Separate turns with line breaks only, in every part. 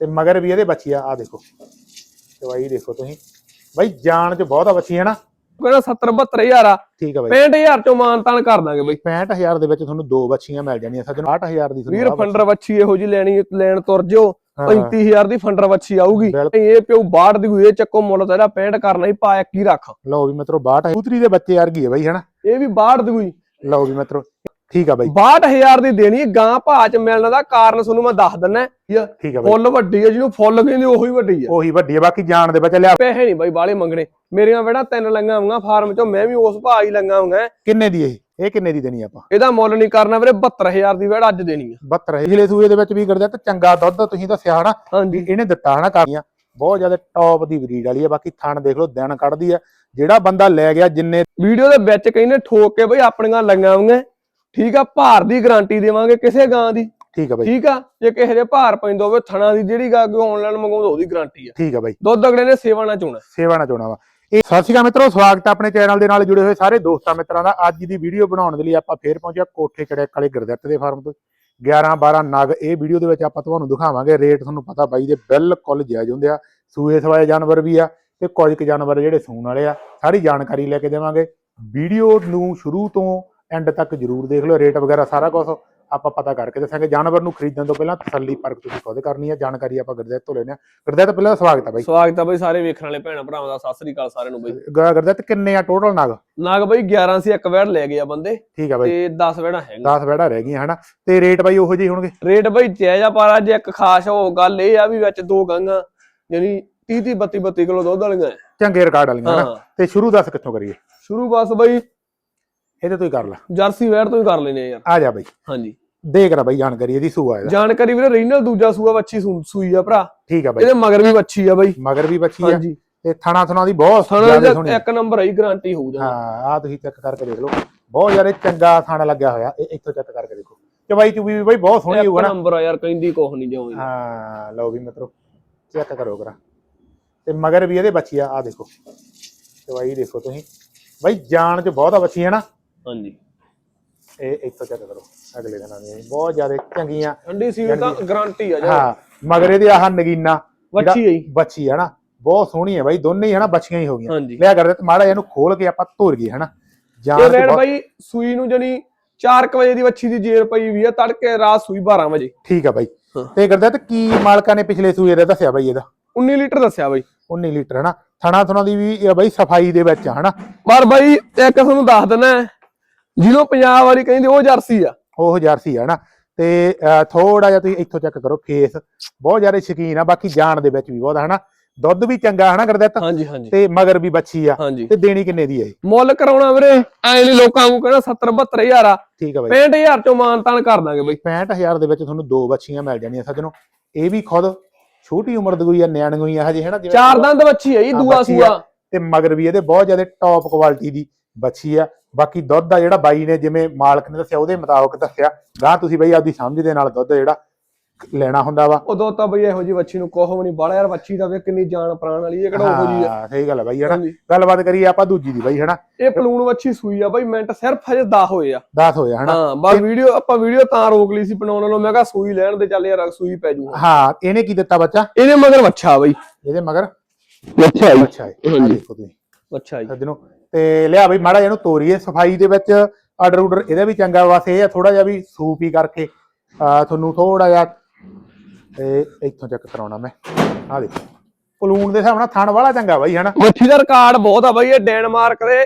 ਤੇ ਮਗਰ ਵੀ ਇਹਦੇ ਬੱਚੀ ਆ ਆ ਦੇਖੋ। ਦਵਾਈ ਦੇਖੋ ਤੁਸੀਂ। ਬਾਈ ਜਾਨ ਚ ਬਹੁਤ ਆ ਬੱਚੀ ਹੈ ਨਾ
ਕਹਿੰਦਾ 70 72000 ਆ।
ਠੀਕ ਆ ਬਾਈ।
65000 ਚੋਂ ਮਾਨਤਾਨ ਕਰ ਦਾਂਗੇ ਬਈ।
65000 ਦੇ ਵਿੱਚ ਤੁਹਾਨੂੰ ਦੋ ਬੱਚੀਆਂ ਮਿਲ ਜਾਣੀਆਂ ਸੱਜਣ। 68000 ਦੀ
ਵੀਰ ਫੰਡਰ ਵੱਛੀ ਇਹੋ ਜੀ ਲੈਣੀ ਲੈਣ ਤੁਰ ਜਿਓ।
ਹਾਂ।
35000 ਦੀ ਫੰਡਰ ਵੱਛੀ ਆਊਗੀ। ਇਹ ਪਿਓ ਬਾੜ ਦੀ ਕੋਈ ਇਹ ਚੱਕੋ ਮੁੱਲ ਤਾਂ ਇਹਦਾ 65 ਕਰਨਾ ਹੀ ਪਾ ਹੀ ਰੱਖ।
ਲਓ ਵੀ ਮਿੱਤਰੋ 62 ਕਬੂਤਰੀ ਦੇ ਬੱਚੇ ਵਰਗੀ ਹੈ ਬਾਈ ਹਨਾ?
ਇਹ ਵੀ ਬਾੜ ਦੀ ਕੋਈ
ਲਓ ਵੀ ਮਿੱਤਰੋ। ਠੀਕ ਆ ਬਾਈ।
62000 ਦੀ ਦੇਣੀ ਹੈ, ਗਾਂ ਭਾਅ ਚ ਮਿਲਣ ਦਾ ਕਾਰਨ ਤੁਹਾਨੂੰ ਮੈਂ ਦੱਸ ਦਿੰਨਾ ਹੈ।
ਠੀਕ ਆ ਬਾਈ।
ਫੁੱਲ ਵੱਡੀ ਹੈ ਜਿਹਨੂੰ ਫੁੱਲ ਕਹਿੰਦੇ ਉਹੀ ਵੱਡੀ ਹੈ।
ਉਹੀ ਵੱਡੀ ਹੈ ਬਾਕੀ ਜਾਨ ਦੇ ਲਿਆ।
ਪੈਸੇ ਨਹੀਂ ਬਾਈ ਬਾਲੇ ਮੰਗਣੇ। ਮੇਰੀਆਂ ਬੇੜਾ ਤਿੰਨ ਲੰਗਾ ਹੋਊਗਾ ਫਾਰਮ ਚੋਂ ਮੈਂ ਵੀ ਉਸ ਭਾਅ ਹੀ ਲੰਗਾ ਹੋਊਗਾ
ਕਿੰਨੇ ਦੀ ਇਹ? ਇਹ ਕਿੰਨੇ ਦੀ ਦੇਣੀ ਆਪਾਂ?
ਇਹਦਾ ਮੁੱਲ ਨਹੀਂ ਕਰਨਾ ਵੀਰੇ 72000 ਦੀ ਵੇੜ ਅੱਜ ਦੇਣੀ ਆ।
72 ਪਿਛਲੇ ਸੂਏ ਦੇ ਵਿੱਚ ਵੀ ਕਰਦੇ ਤੇ ਚੰਗਾ ਦੁੱਧ ਤੁਸੀਂ ਦੱਸਿਆ ਹਨਾ ਇਹਨੇ ਦਿੱਤਾ ਹਨਾ ਕਾਰੀਆਂ ਬਹੁਤ ਜ਼ਿਆਦਾ ਟੌਪ ਦੀ ਬਰੀਡ ਵਾਲੀ ਹੈ ਬਾਕੀ ਥਣ ਦੇਖ ਲਓ ਦਿਨ ਕੱਢਦੀ ਆ। ਜਿਹੜਾ ਬੰਦਾ ਲੈ ਗਿਆ ਜਿੰਨੇ
ਵੀਡੀਓ ਦੇ ਵਿੱਚ ਕਹਿੰਦੇ ਠੋਕ ਕੇ ਬਈ ਆਪਣੀਆਂ ਲੰਗਾਂ ਹੋਊਗਾ ਠੀਕ ਆ ਭਾਰ ਦੀ ਗਾਰੰਟੀ ਦੇਵਾਂਗੇ ਕਿਸੇ ਗਾਂ ਦੀ।
ਠੀਕ ਆ ਬਾਈ।
ਠੀਕ ਆ ਜੇ ਕਿਸੇ ਦੇ ਭਾਰ ਪੈਂਦਾ ਹੋਵੇ ਥਣਾ ਦੀ ਜਿਹੜੀ ਗਾ ਕੋਈ ਆਨਲਾਈਨ ਮੰਗਾਉਂਦਾ ਉਹਦੀ ਗਾਰੰਟੀ ਆ।
ਠੀਕ ਆ ਬਾਈ।
ਦੁੱਧ ਅਗਲੇ ਨੇ ਸੇਵਾ ਨਾ ਚੋਣਾ
ਸੇਵਾ ਨਾ ਚੋਣਾ ਵਾ। ਇਹ ਸਤਿ ਸ਼੍ਰੀ ਅਕਾਲ ਮਿੱਤਰੋ ਸਵਾਗਤ ਹੈ ਆਪਣੇ ਚੈਨਲ ਦੇ ਨਾਲ ਜੁੜੇ ਹੋਏ ਸਾਰੇ ਦੋਸਤਾਂ ਮਿੱਤਰਾਂ ਦਾ। ਅੱਜ ਦੀ ਵੀਡੀਓ ਬਣਾਉਣ ਦੇ ਲਈ ਆਪਾਂ ਫੇਰ ਪਹੁੰਚਿਆ ਕੋਠੇ ਚੜਿਆ ਕਾਲੇ ਗੁਰਦੱਤ ਦੇ ਫਾਰਮ ਤੋਂ। 11 12 ਨਗ ਇਹ ਵੀਡੀਓ ਦੇ ਵਿੱਚ ਆਪਾਂ ਤੁਹਾਨੂੰ ਦਿਖਾਵਾਂਗੇ। ਰੇਟ ਤੁਹਾਨੂੰ ਪਤਾ ਬਾਈ ਦੇ ਬਿਲਕੁਲ ਜਾਇਜ਼ ਹੁੰਦੇ ਆ। ਸੂਏ ਸਵਾਏ ਜਾਨਵਰ ਵੀ ਆ ਤੇ ਕੁਝ ਕੁ ਜਾਨਵਰ ਜਿਹੜੇ ਸੂਣ ਵਾਲੇ ਆ। ਸਾਰੀ ਜਾਣਕਾਰੀ ਲੈ ਕੇ ਦੇਵਾਂਗੇ। ਵੀਡੀਓ ਨੂੰ ਸ਼ੁਰੂ ਤੋਂ ਐਂਡ ਤੱਕ ਜਰੂਰ ਦੇਖ ਲਓ ਰੇਟ ਵਗੈਰਾ ਸਾਰਾ ਕੁਝ ਆਪਾਂ ਪਤਾ ਕਰਕੇ ਦੱਸਾਂਗੇ। ਜਾਨਵਰ ਨੂੰ ਖਰੀਦਣ ਤੋਂ ਪਹਿਲਾਂ ਤਸੱਲੀ ਪਰਖ ਤੁਸੀਂ ਖੁਦ ਕਰਨੀ ਹੈ ਜਾਣਕਾਰੀ ਆਪਾਂ ਗੁਰਦੱਤ ਤੋਂ ਲੈਣੇ ਆ। ਗੁਰਦੱਤ ਪਹਿਲਾਂ ਸਵਾਗਤ ਹੈ ਬਾਈ।
ਸਵਾਗਤ ਆ ਬਈ ਸਾਰੇ ਵੇਖਣ ਵਾਲੇ ਭੈਣਾਂ ਭਰਾਵਾਂ ਦਾ ਸਤਿ ਸ੍ਰੀ ਅਕਾਲ ਸਾਰਿਆਂ ਨੂੰ ਬਈ।
ਗ- ਗੁਰਦੱਤ ਕਿੰਨੇ ਆ ਟੋਟਲ ਨਗ?
ਨਾਗ ਬਈ 11 ਸੀ ਇੱਕ ਵੇੜ ਲੈ ਗਏ ਆ ਬੰਦੇ।
ਠੀਕ ਆ ਬਾਈ।
ਤੇ 10 ਵੇੜਾਂ ਹੈਗੀਆਂ।
10 ਵੜਾ ਰਹਿ ਗਈਆਂ ਹਨਾ? ਤੇ ਰੇਟ ਬਾਈ ਉਹੋ ਜਿਹੇ ਹੋਣਗੇ?
ਰੇਟ ਬਈ ਜਾਇਜ਼ਾ ਪਰ ਅੱਜ ਇੱਕ ਖਾਸ ਉਹ ਗੱਲ ਇਹ ਆ ਵੀ ਵਿੱਚ ਦੋ ਗਾਂਗਾ ਯਾਨੀ 30 30 32 32 ਕਿਲੋ ਦੁੱਧ ਵਾਲੀਆਂ। ਹੈ।
ਚੰਗੇ ਰਿਕਾਰਡ ਵਾਲੀਆਂ ਹਨਾ?
ਹਾਂ।
ਤੇ ਸ਼ੁਰੂ ਦੱਸ ਕਿੱਥੋਂ ਕਰੀਏ?
ਸ਼ੁਰੂ ਬਸ ਬਈ
ਇਹਦੇ ਤੋਂ ਹੀ ਕਰ ਲਾ।
ਜਰਸੀ ਵੇੜ ਤੋਂ ਹੀ ਕਰ ਲੈਨੇ ਆ ਯਾਰ।
ਆ ਜਾ ਬਾਈ।
ਹਾਂਜੀ।
ਦੇਖ ਰਾ ਬਾਈ ਜਾਣਕਾਰੀ ਇਹਦੀ ਸੂਆ ਇਹਦਾ।
ਜਾਣਕਾਰੀ ਵੀਰੇ ਰੀਨਲ ਦੂਜਾ ਸੂਆ ਵੱਛੀ ਸੂਈ ਆ ਭਰਾ।
ਠੀਕ ਆ ਬਾਈ।
ਇਹਦੇ ਮਗਰ ਵੀ ਵੱਛੀ ਆ ਬਈ।
ਮਗਰ ਵੀ ਬੱਚੀ ਆ।
ਹਾਂਜੀ।
ਤੇ ਥਣਾ ਥਣਾ ਦੀ ਬਹੁਤ ਜ਼ਿਆਦਾ ਸੋਹਣੀ।
ਇੱਕ ਨੰਬਰ ਆਈ ਗਾਰੰਟੀ ਹੋਊ ਜਾ।
ਹਾਂ ਆ ਤੁਸੀਂ ਚੈੱਕ ਕਰਕੇ ਦੇਖ ਲਓ। ਬਹੁਤ ਜ਼ਿਆਦਾ ਚੰਗਾ ਥਾਣਾ ਲੱਗਿਆ ਹੋਇਆ। ਇਹ ਇੱਥੋਂ ਚੈੱਕ ਕਰਕੇ ਦੇਖੋ। ਚਵਾਈ ਚੁਬੀ ਵੀ ਬਾਈ ਬਹੁਤ ਸੋਹਣੀ ਹੋਊਗਾ ਨਾ
ਨੰਬਰ ਆ ਯਾਰ ਕਹਿੰਦੀ ਕੁਛ ਨਹੀਂ ਜਾਉਂਦੀ
ਹਾਂ ਲਓ ਵੀ ਮਿੱਤਰੋ ਚੈੱਕ ਕਰੋ ਕਰਾ। ਤੇ ਮਗਰ ਵੀ ਇਹਦੇ ਬੱਚੀ ਆ ਆ ਦੇਖੋ। ਚਵਾਈ ਦੇਖੋ ਤੁਸੀਂ। ਬਾਈ ਜਾਨ ਚ ਬਹੁਤ ਆ ਬੱਚੀ ਹੈ ਨਾ
ਹਾਂਜੀ।
ਇਹ ਇੱਥੋਂ ਚੈੱਕ ਕਰੋ ਅਗਲੇ ਦਿਨਾਂ ਦੀਆਂ ਬਹੁਤ ਜ਼ਿਆਦਾ ਚੰਗੀਆਂ
ਠੰਡੀ ਸੀਲ ਤਾਂ ਗਾਰੰਟੀ ਆ ਜਾ
ਹਾਂ ਮਗਰ ਇਹਦੇ ਆਹ ਨਗੀਨਾ
ਵੱਛੀ ਆਈ
ਬੱਚੀ ਹੈ ਨਾ ਬਹੁਤ ਸੋਹਣੀ ਹੈ ਬਾਈ ਦੋਨੇ ਹੀ ਹੈ ਨਾ ਬੱਚੀਆਂ ਹੀ ਹੋ ਗਈਆਂ।
ਹਾਂਜੀ।
ਲਿਆ ਕਰਦੇ ਤੇ ਮਾੜਾ ਜਿਹਾ ਇਹਨੂੰ ਖੋਲ ਕੇ ਆਪਾਂ ਧੁਰ ਗਏ ਹਨਾ। ਜਾਨ
ਰੇਡ
ਬਹੁਤ-
ਬਾਈ ਸੂਈ ਨੂੰ ਜਣੀ 4 ਵਜੇ ਦੀ ਵੱਛੀ ਦੀ ਜੇਰ ਪਈ ਵੀ ਆ ਤੜਕੇ ਰਾਤ ਸੂਈ 12 ਵਜੇ।
ਠੀਕ ਆ ਬਾਈ।
ਹਾਂ।
ਤੇ ਕਰਦੇ ਤੇ ਕੀ ਮਾਲਕਾਂ ਨੇ ਪਿਛਲੇ ਸੂਏ ਦਾ ਦੱਸਿਆ ਬਾਈ ਇਹਦਾ?
19 ਲੀਟਰ ਦੱਸਿਆ ਬਾਈ।
19 ਲੀਟਰ ਹਨਾ। ਥਣਾ ਥਣਾ ਦੀ ਵੀ ਇਹ ਬਾਈ ਸਫ਼ਾਈ ਦੇ ਵਿੱਚ ਆ ਹਨਾ।
ਪਰ ਬਾਈ ਇੱਕ ਤੁਹਾਨੂੰ ਦੱਸ ਦਿੰਨਾ ਜਿਹਨੂੰ ਪੰਜਾਬ ਵਾਲੀ ਕਹਿੰਦੇ ਉਹ ਜਰਸੀ ਆ।
ਉਹ ਜਰਸੀ ਆ ਹਨਾ ਤੇ ਥੋੜਾ ਜਿਹਾ ਤੁਸੀਂ ਇੱਥੋਂ ਚੈੱਕ ਕਰੋ ਫੇਸ ਬਹੁਤ ਜ਼ਿਆਦਾ ਸ਼ਕੀਨ ਆ ਬਾਕੀ ਜਾਨ ਦੇ ਵਿੱਚ ਵੀ ਬਹੁਤ ਆ ਹਨਾ। ਦੁੱਧ ਵੀ ਚੰਗਾ ਹਨਾ ਗੁਰਦਿੱਤ?
ਹਾਂਜੀ ਹਾਂਜੀ।
ਤੇ ਮਗਰ ਵੀ ਬੱਚੀ ਆ। ਤੇ ਦੇਣੀ ਕਿੰਨੇ ਦੀ ਹੈ ਇਹ?
ਮੁੱਲ ਕਰਾਉਣਾ ਵੀਰੇ ਐ ਨਹੀਂ ਲੋਕਾਂ ਨੂੰ ਕਹਿਣਾ 70 72000 ਆ।
ਠੀਕ ਆ ਬਾਈ।
65000 ਚੋਂ ਮਾਨਤਾਨ ਕਰ ਦਾਂਗੇ ਬਾਈ।
65000 ਦੇ ਵਿੱਚ ਤੁਹਾਨੂੰ ਦੋ ਬੱਚੀਆਂ ਮਿਲ ਜਾਣੀਆਂ ਸੱਜਣੋ। ਇਹ ਵੀ ਖੁਦ ਛੋਟੀ ਉਮਰ ਦੀ ਕੋਈ ਆ ਨਿਆਣੀ ਹੋਈ ਆ ਹਜੇ ਹਨਾ
ਚਾਰ ਦੰਦ ਵੱਛੀ ਆਈ
ਹਾਂ,
ਦੂਆ ਸੂਆ
ਆ। ਤੇ ਮਗਰ ਵੀ ਇਹਦੇ ਬਹੁਤ ਜ਼ਿਆਦਾ ਟੌਪ ਕੁਆਲਿਟੀ ਦੀ ਬੱਚੀ ਆ। ਬਾਕੀ ਦੁੱਧ ਆ ਜਿਹੜਾ ਬਾਈ ਨੇ ਜਿਵੇਂ ਮਾਲਕ ਨੇ ਦੱਸਿਆ ਉਹਦੇ ਮੁਤਾਬਕ ਦੱਸਿਆ। ਗਾਂ ਤੁਸੀਂ ਬਈ ਆਪਦੀ ਸਮਝ ਦੇ ਨਾਲ ਦੁੱਧ ਜਿਹੜਾ ਲੈਣਾ ਹੁੰਦਾ ਵਾ।
ਉਦੋਂ ਤਾਂ ਬਈ ਇਹੋ ਜੀ ਵੱਛੀ ਨੂੰ ਕੋਹ ਵੀ ਨਹੀਂ ਬਾਲਾ ਯਾਰ ਵੱਛੀ ਦਾ ਵੇ ਕਿੰਨੀ ਜਾਨ ਪ੍ਰਾਣ ਵਾਲੀ ਇਹ ਕਿਹੜਾ ਉਹੋ ਜੀ ਆ।
ਹਾਂ ਸਹੀ ਗੱਲ ਹੈ ਬਾਈ ਹਨਾ। ਗੱਲਬਾਤ ਕਰੀਏ ਆਪਾਂ ਦੂਜੀ ਦੀ ਬਾਈ ਹਨਾ?
ਇਹ ਪਲੂਣ ਵੱਛੀ ਸੂਈ ਆ ਬਈ ਮਿੰਟ ਸਿਰਫ ਹਜੇ 10 ਹੋਏ ਆ।
10 ਹੋਇਆ ਹਨਾ?
ਹਾਂ ਬਸ ਵੀਡੀਓ ਆਪਾਂ ਵੀਡੀਓ ਤਾਂ ਰੋਕ ਲਈ ਸੀ ਬਣਾਉਣ ਨਾਲੋਂ। ਮੈਂ ਕਿਹਾ ਸੂਈ ਲੈਣ ਦੇ ਚੱਲ ਯਾਰ ਸੂਈ ਪੈ ਜੂਗਾ
ਹਾਂ ਇਹਨੇ ਕੀ ਦਿੱਤਾ ਬੱਚਾ?
ਇਹਦੇ ਮਗਰ ਵੱਛਾ ਬਈ।
ਇਹਦੇ ਮਗਰ?
ਵੱਛਾ
ਅੱਛਾ ਹੈ ਆਹ
ਹਾਂਜੀ।
ਦੇਖੋ ਤੁਸੀਂ।
ਵੱਛਾ ਆਈ
ਸੱਜਣੋ ਤੇ ਲਿਆ ਬਈ ਮਾੜਾ ਜਿਹਾ ਇਹਨੂੰ ਤੋਰੀਏ ਸਫ਼ਾਈ ਦੇ ਵਿੱਚ ਆਰਡਰ ਆਰਡਰ ਇਹਦਾ ਵੀ ਚੰਗਾ ਬਸ ਇਹ ਆ ਥੋੜਾ ਜਿਹਾ ਵੀ ਸੂਪ ਹੀ ਕਰਕੇ ਤੁਹਾਨੂੰ ਥੋੜਾ ਜਿਹਾ ਇਹ ਇੱਥੋਂ ਚੈੱਕ ਕਰਾਉਣਾ ਮੈਂ ਆ ਦੇਖੋ। ਪਲੂਣ ਦੇ ਹਿਸਾਬ ਨਾਲ ਥਣ ਵਾਲਾ ਚੰਗਾ ਬਾਈ ਹਨਾ?
ਵੱਛੀ ਦਾ ਰਿਕਾਰਡ ਬਹੁਤ ਆ ਬਈ ਇਹ ਡੈਨਮਾਰਕ ਦੇ